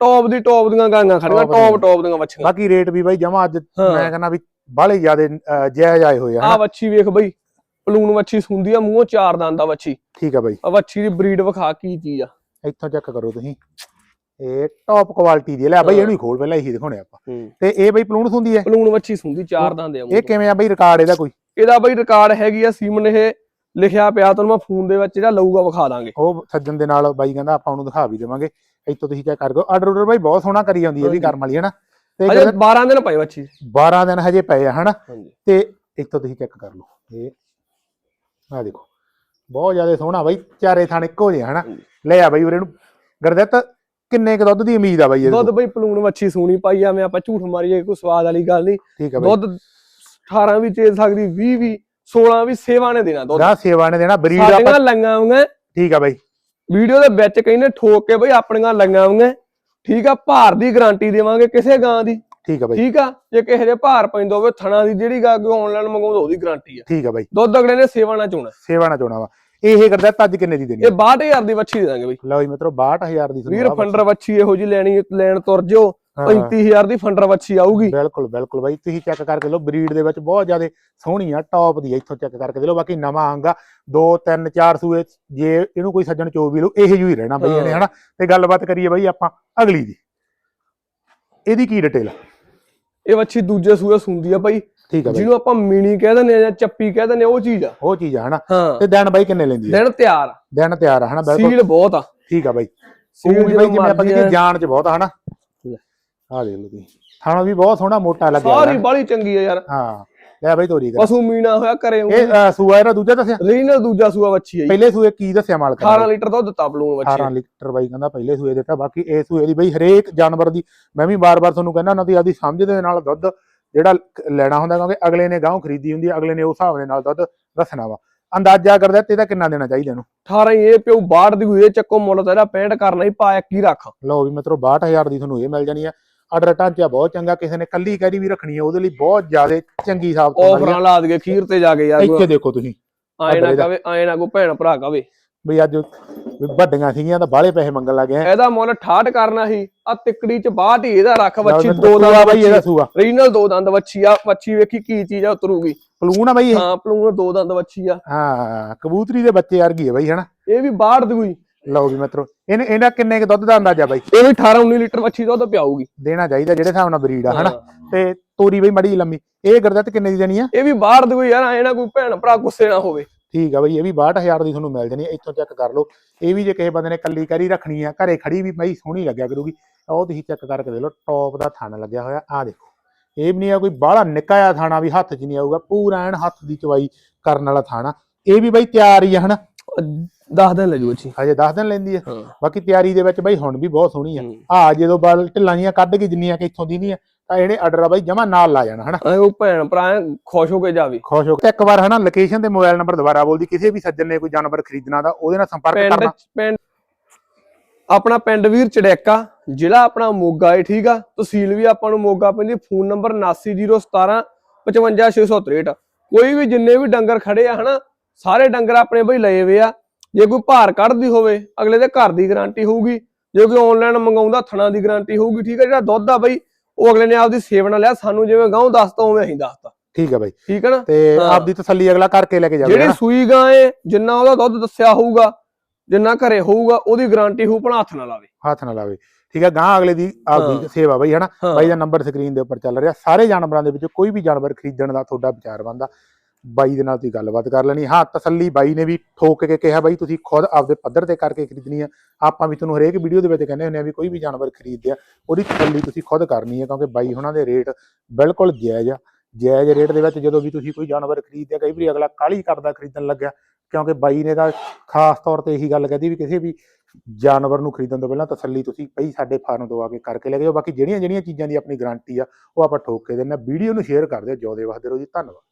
ਟੌਪ ਦੀ ਟੌਪ ਦੀਆਂ ਗਾਂਗਾ ਖੜੀਆਂ। ਟੌਪ ਟੌਪ ਦੀਆਂ ਵੱਛੀਆਂ।
ਬਾਕੀ ਰੇਟ ਵੀ ਬਾਈ ਜਮਾ ਅੱਜ
ਹਾਂ।
ਮੈਂ ਕਹਿੰਦਾ ਵੀ ਬਾਹਲੇ ਜ਼ਿਆਦੇ ਜਾਇਜ਼ ਆਏ ਹੋਏ ਆ
ਆ? ਵੱਛੀ ਵੇਖ ਬਈ ਪਲੂਣ ਵੱਛੀ ਸੁੰਦੀ ਆ ਮੂੰਹੋਂ ਚਾਰ ਦੰਦ ਆ ਵੱਛੀ।
ਠੀਕ ਹੈ ਬਾਈ।
ਆ ਵੱਛੀ ਦੀ ਬਰੀਡ ਵਿਖਾ ਕੀ ਚੀਜ਼ ਆ।
ਇੱਥੋਂ ਚੈੱਕ ਕਰੋ ਤੁਸੀਂ। ਇਹ ਟੌਪ ਕੁਆਲਿਟੀ ਦੀ ਹੈ। ਲੈ ਬਾਈ। ਇਹਨੂੰ ਹੀ ਖੋਲ ਪਹਿਲਾਂ ਇਹੀ ਦਿਖਾਉਣੇ ਆਪਾਂ। ਤੇ ਇਹ ਬਾਈ ਪਲੂਣ ਹੁੰਦੀ ਹੈ?
ਪਲੂਣ ਵੱਛੀ ਸੁੰਦੀ ਚਾਰ ਦੰਦ ਆ
ਇਹ ਕਿਵੇਂ ਆ ਬਾਈ ਰਿਕਾਰਡ ਇਹਦਾ ਕੋਈ?
ਇਹਦਾ ਬਈ ਰਿਕਾਰਡ ਹੈਗੀ ਆ ਸੀਮਨ ਇਹ ਲਿਖਿਆ ਪਿਆ ਤੁਹਾਨੂੰ ਮੈਂ ਫੋਨ ਦੇ ਵਿੱਚ ਜਿਹੜਾ ਲਊਗਾ ਵਿਖਾ ਦਾਂਗੇ।
ਉਹ ਸੱਜਣ ਦੇ ਨਾਲ ਬਾਈ ਕਹਿੰਦਾ ਆਪਾਂ ਉਹਨੂੰ ਦਿਖਾ ਵੀ ਦੇਵਾਂਗੇ। ਇੱਥੋਂ ਤੁਸੀਂ ਚੈੱਕ ਕਰੋ ਆਰਡਰ ਆਰਡਰ ਬਾਈ ਬਹੁਤ ਸੋਹਣਾ ਕਰੀ ਜਾਂਦੀ ਹੈ ਇਹ ਵੀ। ਕਰਮ ਵਾਲੀ ਹੈ ਨਾ ਤੇ
ਅਜੇ
ਜਦੋਂ
12 ਦਿਨ ਪਏ ਵੱਛੀ।
12 ਦਿਨ ਹਜੇ ਪਏ ਆ ਹਨਾ?
ਹਾਂਜੀ।
ਤੇ ਇੱਥੋਂ ਤੁਸੀਂ ਚੈੱਕ ਕਰ ਲਓ। ਇਹ ਆ ਦੇਖੋ। ਬਹੁਤ ਜ਼ਿਆਦਾ ਸੋਹਣਾ ਬਾਈ ਚਾਰੇ ਥਾਣ ਇੱਕੋ ਜਿਹੇ ਹਨਾ। ਲੈ ਆ ਬਾਈ ਉਰੇ ਨੂੰ। ਗਰਦਤ ਕਿੰਨੇ ਕ ਦੁੱਧ ਦੀ ਉਮੀਦ ਆ ਬਾਈ ਇਹਦੇ
ਦੁੱਧ? ਬਈ ਪਲੂਣ ਵੱਛੀ ਸੂਣੀ ਪਾਈ ਆ ਮੈਂ ਆਪਾਂ ਝੂਠ ਮਾਰੀਏ ਕੋਈ ਸਵਾਦ ਵਾਲੀ ਗੱਲ ਨਹੀਂ। ਦੁੱਧ 18 ਵੀ ਚੇਲ ਸਕਦੀ 20 ਵੀ 16 ਵੀ ਸੇਵਾ ਨੇ ਦੇਣਾ ਦੁੱਧ।
ਦਾ ਸੇਵਾ ਨੇ ਦੇਣਾ ਬਰੀਡ ਆਪਾਂ
ਲੰਗਾਂ ਆਉਂਗਾ
ਠੀਕ ਆ ਬਾਈ।
ਵੀਡੀਓ ਦੇ ਵਿੱਚ ਕਹਿੰਦੇ ਠੋਕ ਕੇ ਬਈ ਆਪਣੀਆਂ ਲੰਗਾਂ ਆਉਂਗਾ ਠੀਕ ਆ ਭਾਰ ਦੀ ਗਾਰੰਟੀ ਦੇਵਾਂਗੇ ਕਿਸੇ ਗਾਂ ਦੀ।
ਠੀਕ ਆ ਬਾਈ।
ਠੀਕ ਆ ਜੇ ਕਿਸੇ ਦੇ ਭਾਰ ਪੈਂਦਾ ਹੋਵੇ ਥਣਾ ਦੀ ਜਿਹੜੀ ਗਾਂ ਕੋਈ ਆਨਲਾਈਨ ਮੰਗਾਉਂਦਾ ਉਹਦੀ ਗਾਰੰਟੀ ਆ।
ਠੀਕ ਆ ਬਾਈ।
ਦੁੱਧ ਅਗਲੇ ਨੇ ਸੇਵਾ ਨਾ ਚੋਣਾ।
ਸੇਵਾ ਨਾ ਚੋਣਾ ਵਾ। ਇਹ ਗਰਦਤ ਅੱਜ ਕਿੰਨੇ ਦੀ ਦੇਣੀ
ਇਹ 62000 ਦੀ ਵੱਛੀ ਦੇ ਦਾਂਗੇ ਬਈ।
ਲਓ ਜੀ ਮਿੱਤਰੋ 62000 ਦੀ
ਵੀਰ ਫੰਡਰ ਵੱਛੀ ਇਹੋ ਜੀ ਲੈਣੀ ਲੈਣ ਤੁਰ ਜਿਓ
ਹਾਂ,
35000 ਦੀ ਫੰਡਰ ਵੱਛੀ ਆਊਗੀ।
ਬਿਲਕੁਲ ਬਿਲਕੁਲ ਬਾਈ ਤੁਸੀਂ ਚੈੱਕ ਕਰਕੇ ਲਓ ਬਰੀਡ ਦੇ ਵਿੱਚ ਬਹੁਤ ਜ਼ਿਆਦਾ ਸੋਹਣੀ ਆ ਟੌਪ ਦੀ ਇੱਥੋਂ ਚੈੱਕ ਕਰਕੇ ਦੇ ਲਓ ਬਾਕੀ ਨਵਾਂ ਆਂਗਾ 2 3 4 ਸੂਏ ਜੇ ਇਹਨੂੰ ਕੋਈ ਸੱਜਣ ਚੋ ਵੀ ਲਓ ਇਹੋ ਜਿਹੀ ਹੀ ਰਹਿਣਾ ਬਈ ਇਹਨੇ। ਹਨਾ? ਤੇ ਗੱਲਬਾਤ ਕਰੀਏ ਬਾਈ ਆਪਾਂ ਅਗਲੀ ਦੀ। ਇਹਦੀ ਕੀ ਡਿਟੇਲ
ਇਹ ਵੱਛੀ ਦੂਜੇ ਸੂਏ ਸੁੰਦੀ ਆ ਬਾਈ।
ਠੀਕ ਆ ਬਾਈ।
ਜਿਹਨੂੰ ਆਪਾਂ ਮੀਣੀ ਕਹਿ ਦਿੰਦੇ ਆ ਜਾਂ ਚੱਪੀ ਕਹਿ ਦਿੰਦੇ ਆ ਉਹ ਚੀਜ਼ ਆ।
ਉਹ ਚੀਜ਼ ਆ ਹਨਾ?
ਹਾਂ।
ਤੇ ਦਿਨ ਬਾਈ ਕਿੰਨੇ ਲੈਂਦੀ ਹੈ
ਦਿਨ ਤਿਆਰ
ਦਿਨ ਤਿਆਰ ਆ ਹਨਾ? ਬਿਲਕੁਲ।
ਸੀਲ ਬਹੁਤ ਆ।
ਠੀਕ ਆ ਬਾਈ।
ਸੀਲ
ਬਾਈ ਜਿਵੇਂ ਆਪਾਂ ਕਹਿੰਦੇ। ਜਾਨ ਚ ਬਹੁਤ ਆ ਹਨਾ। ਆ ਦੇਖ ਲਓ ਤੁਸੀਂ। ਥਾਣਾ ਵੀ ਬਹੁਤ ਸੋਹਣਾ ਮੋਟਾ ਲੱਗਿਆ
ਸਾਰੀ। ਬਾਲੀ ਚੰਗੀ ਆ ਯਾਰ।
ਹਾਂ। ਲੈ ਬਾਈ ਤੋਰੀ ਕਰ।
ਪਸ਼ੂ ਮੀਣਾ ਹੋਇਆ ਘਰੇ
ਇਹ ਸੂਆ ਇਹਦਾ ਦੂਜਾ ਦੱਸਿਆ?
ਰੀਨਲ ਦੂਜਾ ਸੂਆ ਵੱਛੀ ਆ
ਪਹਿਲੇ ਸੂਏ ਕੀ ਦੱਸਿਆ ਮਾਲਕ ਨੇ?
18 ਲੀਟਰ ਦੁੱਧ ਦਿੱਤਾ ਬਲੂਨ ਵੱਛੀ।
18 ਲੀਟਰ ਬਾਈ ਕਹਿੰਦਾ ਪਹਿਲੇ ਸੂਏ ਦਿੱਤਾ ਬਾਕੀ ਇਹ ਸੂਏ ਦੀ ਬਈ ਹਰੇਕ ਜਾਨਵਰ ਦੀ ਮੈਂ ਵੀ ਬਾਰ-ਬਾਰ ਤੁਹਾਨੂੰ ਕਹਿੰਦਾ ਉਹਨਾਂ ਦੀ ਆਦੀ ਸਮਝ ਦੇ ਨਾਲ ਦੁੱਧ ਜਿਹੜਾ ਕ- ਲੈਣਾ ਹੁੰਦਾ ਕਿਉਂਕਿ ਅਗਲੇ ਨੇ ਗਾਂ ਖਰੀਦੀ ਹੁੰਦੀ ਹੈ ਅਗਲੇ ਨੇ ਉਸ ਹਿਸਾਬ ਦੇ ਨਾਲ ਦੁੱਧ ਦੱਸਣਾ ਵਾ। ਅੰਦਾਜ਼ਾ ਕਰਦਾ ਤੇ ਇਹਦਾ ਕਿੰਨਾ ਦੇਣਾ ਚਾਹੀਦਾ ਇਹਨੂੰ?
18 ਹੀ ਇਹ ਪਿਓ ਬਾੜ ਦੀ ਹੋਈ ਇਹ ਚੱਕੋ ਮੁੱਲ ਤਾਂ ਇਹਦਾ 65 ਕਰਨਾ ਹੀ ਪਾ ਇੱਕ ਹੀ ਰੱਖ।
ਲਓ ਵੀ ਮਿੱਤਰੋ 62000 ਦੀ ਤੁਹਾਨੂੰ ਇਹ ਮਿਲ ਜਾਣੀ ਆ। ਆਰਡਰ ਢਾਂਚਾ ਬਹੁਤ ਚੰਗਾ ਕਿਸੇ ਨੇ ਕੱਲੀ ਕੈਰੀ ਵੀ ਰੱਖਣੀ ਹੈ ਉਹਦੇ ਲਈ ਬਹੁਤ ਜ਼ਿਆਦਾ ਚੰਗੀ ਸਾਬਤ ਹੋਣੀ
ਆਫਰਾਂ ਲਾ ਦਗੇ ਖੀਰ ਤੇ ਜਾ ਕੇ ਯਾਰ।
ਇੱਥੇ ਦੇਖੋ ਤੁਸੀਂ।
ਆਏ ਨਾ ਕਵੇ ਆਏ ਨਾ ਕੋਈ ਭੈਣ ਭਰਾ ਕਵੇ
ਬਈ ਅੱਜ ਵੀ ਵੱਡੀਆਂ ਸੀਗੀਆਂ ਤਾਂ ਬਾਹਲੇ ਪੈਸੇ ਮੰਗਣ ਲੱਗੇ ਆ
ਇਹਦਾ ਮੁੱਲ 68 ਕਰਨਾ ਸੀ ਆ ਤਿੱਕੜੀ ਚ ਬਾਟ ਹੀ ਇਹਦਾ ਰੱਖ ਵੱਛੀ ਦੋ ਦੰਦ
ਬਾਈ ਇਹਦਾ ਸੂਆ।
ਰੀਨਲ ਦੋ ਦੰਦ ਵੱਛੀ ਆ ਵੱਛੀ ਵੇਖੀ ਕੀ ਚੀਜ਼ ਆ ਉਤਰੂਗੀ।
ਪਲੂਣ ਆ ਬਾਈ ਇਹ?
ਹਾਂ ਪਲੂਣ ਦੋ ਦੰਦ ਵੱਛੀ ਆ।
ਹਾਂ ਕਬੂਤਰੀ ਦੇ ਬੱਚੇ ਵਰਗੀ ਹੈ ਬਾਈ ਹਨਾ?
ਇਹ ਵੀ ਬਾੜ ਦੀ ਹੋਈ।
ਲਓ ਵੀ ਮਿੱਤਰੋ ਇਹਨੇ ਇਹਦਾ ਕਿੰਨੇ ਕੁ ਦੁੱਧ ਦਾ ਅੰਦਾਜ਼ਾ ਬਾਈ?
ਇਹ ਵੀ 18 19 ਲੀਟਰ ਵੱਛੀ ਦੁੱਧ ਪਿਆਊਗੀ।
ਦੇਣਾ ਚਾਹੀਦਾ ਜਿਹੜੇ ਹਿਸਾਬ ਨਾਲ ਬਰੀਡ ਆ ਹਨਾ। ਤੇ ਤੋਰੀ ਬਈ ਮੜੀ ਲੰਮੀ। ਇਹ ਗਰਦਤ ਕਿੰਨੇ ਦੀ ਦੇਣੀ ਆ?
ਇਹ ਵੀ ਬਾਹਰ ਦੀ ਕੋਈ ਯਾਰ ਐ ਨਾ ਕੋਈ ਭੈਣ ਭਰਾ ਗੁੱਸੇ ਨਾ ਹੋਵੇ।
ਠੀਕ ਆ ਬਈ ਇਹ ਵੀ 62000 ਦੀ ਤੁਹਾਨੂੰ ਮਿਲ ਜਾਣੀ ਆ ਇੱਥੋਂ ਚੈੱਕ ਕਰ ਲਓ। ਇਹ ਵੀ ਜੇ ਕਿਸੇ ਬੰਦੇ ਨੇ ਕੱਲੀ ਕਰੀ ਰੱਖਣੀ ਆ ਘਰੇ ਖੜੀ ਵੀ ਬਈ ਸੋਹਣੀ ਲੱਗਿਆ ਕਰੂਗੀ ਉਹ ਤੁਸੀਂ ਚੈੱਕ ਕਰਕੇ ਦੇ ਲਓ ਟੌਪ ਦਾ ਥਣ ਲੱਗਿਆ ਹੋਇਆ ਆ ਦੇਖੋ। ਇਹ ਵੀ ਨਹੀਂ ਆ ਕੋਈ ਬਾਹਲਾ ਨਿੱਕਾ ਜਿਹਾ ਥਾਣਾ ਵੀ ਹੱਥ 'ਚ ਨਹੀਂ ਆਊਗਾ ਪੂਰਾ ਐਨ ਹੱਥ ਦੀ ਚਵਾਈ ਕਰਨ ਵਾਲਾ ਥਾਣਾ। ਇਹ ਵੀ ਬਈ ਤਿਆਰ ਹੀ ਆ ਹਨਾ?
10 ਦਿਨ ਲੈ ਜੂ ਅੱਛੀ
ਹਜੇ 10 ਦਿਨ ਲੈਂਦੀ ਆ।
ਹਾਂ।
ਬਾਕੀ ਤਿਆਰੀ ਦੇ ਵਿੱਚ ਬਈ ਹੁਣ ਵੀ ਬਹੁਤ ਸੋਹਣੀ ਆ।
ਹੂੰ।
ਆ ਜਦੋਂ ਬਲ ਢਿੱਲਾਂ ਜੀਆਂ ਕੱਢ ਕੇ ਜਿੰਨੀਆਂ ਕਿ ਇੱਥੋਂ ਦੀ ਨਹੀਂ ਆ ਤਾਂ ਇਹਨੇ ਆਰਡਰ ਆ ਬਾਈ ਜਮਾ ਨਾਲ ਲਾ ਜਾਣਾ ਹਨਾ?
ਐ ਉਹ ਭੈਣ ਭਰਾ ਐਂ ਖੁਸ਼ ਹੋ ਕੇ ਜਾਵੇ
ਖੁਸ਼ ਹੋ ਕੇ ਇੱਕ ਵਾਰ ਹਨਾ ਲੋਕੇਸ਼ਨ ਤੇ ਮੋਬਾਈਲ ਨੰਬਰ ਦੁਬਾਰਾ ਬੋਲਦੀ ਕਿਸੇ ਵੀ ਸੱਜਣ ਨੇ ਕੋਈ ਜਾਨਵਰ ਖਰੀਦਣਾ ਤਾਂ ਉਹਦੇ ਨਾਲ ਸੰਪਰਕ
ਪਿੰਡ
ਕਰਨਾ।
ਪਿੰਡ ਆਪਣਾ ਪਿੰਡ ਵੀਰ ਚੜੈਕਾ ਜ਼ਿਲ੍ਹਾ ਆਪਣਾ ਮੋਗਾ ਹੈ ਠੀਕ ਆ? ਤਹਿਸੀਲ ਵੀ ਆਪਾਂ ਨੂੰ ਮੋਗਾ ਪੈਂਦੀ ਫੋਨ ਨੰਬਰ 7901 55663 ਕੋਈ ਵੀ ਜਿੰਨੇ ਵੀ ਡੰਗਰ ਖੜੇ ਆ ਹਨਾ ਸਾਰੇ ਡੰਗਰ ਆਪਣੇ ਬਈ ਲਏ ਹੋਏ ਆ। ਜੇ ਕੋਈ ਭਾਰ ਕੱਢਦੀ ਹੋਵੇ ਅਗਲੇ ਦੇ ਘਰ ਦੀ ਗਾਰੰਟੀ ਹੋਊਗੀ। ਜੇ ਕੋਈ ਆਨਲਾਈਨ ਮੰਗਾਉਂਦਾ ਥਣਾ ਦੀ ਗਾਰੰਟੀ ਹੋਊਗੀ ਠੀਕ ਆ? ਜਿਹੜਾ ਦੁੱਧ ਆ ਬਈ ਉਹ ਅਗਲੇ ਨੇ ਆਪਦੀ ਸੇਵ ਨਾਲ ਲਿਆ ਸਾਨੂੰ ਜਿਵੇਂ ਗਾਉਂ ਦੱਸਤਾ ਉਵੇਂ ਅਸੀਂ ਦੱਸਤਾ
ਠੀਕ ਹੈ ਬਾਈ।
ਠੀਕ ਹੈ ਨਾ?
ਤੇ। ਆਪਦੀ ਤਸੱਲੀ ਅਗਲਾ ਕਰਕੇ ਲੈ ਕੇ ਜਾਵੇ
ਜਿਹੜੀ ਸੂਈ ਗਾਂ ਏ ਜਿੰਨਾ ਉਹਦਾ ਦੁੱਧ ਦੱਸਿਆ ਹੋਊਗਾ ਜਿੰਨਾ ਘਰੇ ਹੋਊਗਾ ਉਹਦੀ ਗਾਰੰਟੀ ਹੋਊ ਭਣਾ ਹੱਥ ਨਾਲ ਆਵੇ।
ਹੱਥ ਨਾ ਲਾਵੇ ਠੀਕ ਹੈ ਗਾਂ ਅਗਲੇ ਦੀ ਆਪਦੀ। ਸੇਵਾ ਬਾਈ ਹਨਾ। ਬਾਈ ਦਾ ਨੰਬਰ ਸਕਰੀਨ ਦੇ ਉੱਪਰ ਚੱਲ ਰਿਹਾ। ਸਾਰੇ ਜਾਨਵਰਾਂ ਦੇ ਵਿੱਚੋਂ ਕੋਈ ਵੀ ਜਾਨਵਰ ਖਰੀਦਣ ਦਾ ਤੁਹਾਡਾ ਵਿਚਾਰ ਬੰਦਾ ਬਾਈ ਦੇ ਨਾਲ ਤੁਸੀਂ ਗੱਲਬਾਤ ਕਰ ਲੈਣੀ। ਹਾਂ, ਤਸੱਲੀ ਬਾਈ ਨੇ ਵੀ ਠੋਕ ਕੇ ਕਿਹਾ, ਬਾਈ, ਤੁਸੀਂ ਖੁਦ ਆਪਦੇ ਪੱਧਰ ਤੇ ਕਰਕੇ ਖਰੀਦਣੀ ਆ। ਆਪਾਂ ਵੀ ਤੁਹਾਨੂੰ ਹਰੇਕ ਵੀਡੀਓ ਦੇ ਵਿੱਚ ਕਹਿੰਦੇ ਹੁੰਦੇ ਆ ਵੀ ਕੋਈ ਵੀ ਜਾਨਵਰ ਖਰੀਦਦੇ ਆ, ਉਹਦੀ ਤਸੱਲੀ ਤੁਸੀਂ ਖੁਦ ਕਰਨੀ ਹੈ ਕਿਉਂਕਿ ਬਾਈ ਉਹਨਾਂ ਦੇ ਰੇਟ ਬਿਲਕੁਲ ਜਾਇਜ਼ ਆ। ਜਾਇਜ਼ ਰੇਟ ਦੇ ਵਿੱਚ ਜਦੋਂ ਵੀ ਤੁਸੀਂ ਕੋਈ ਜਾਨਵਰ ਖਰੀਦਦੇ ਆ, ਕਈ ਵਾਰੀ ਅਗਲਾ ਕਾਲੀ ਕਰਦਾ ਖਰੀਦਣ ਲੱਗਿਆ, ਕਿਉਂਕਿ ਬਾਈ ਨੇ ਤਾਂ ਖਾਸ ਤੌਰ ਤੇ ਇਹੀ ਗੱਲ ਕਹਦੀ ਵੀ ਕਿਸੇ ਵੀ ਜਾਨਵਰ ਨੂੰ ਖਰੀਦਣ ਤੋਂ ਪਹਿਲਾਂ ਤਸੱਲੀ ਤੁਸੀਂ ਪਈ ਸਾਡੇ ਫਾਰਮ ਤੋਂ ਆ ਕੇ ਕਰਕੇ ਲੈ ਜਾਓ। ਬਾਕੀ ਜਿਹੜੀਆਂ ਜਿਹੜੀਆਂ ਚੀਜ਼ਾਂ ਦੀ ਆਪਣੀ ਗਾਰੰਟੀ ਆ, ਉਹ ਆਪਾਂ ਠੋਕ ਕੇ ਦਿੰਦੇ ਆ। ਵੀਡੀਓ ਨੂੰ ਸ਼ੇਅਰ ਕਰ ਦਿਓ। ਜਿਉਂਦੇ ਵਸਦੇ ਰਹੋ ਜੀ। ਧੰਨਵਾਦ।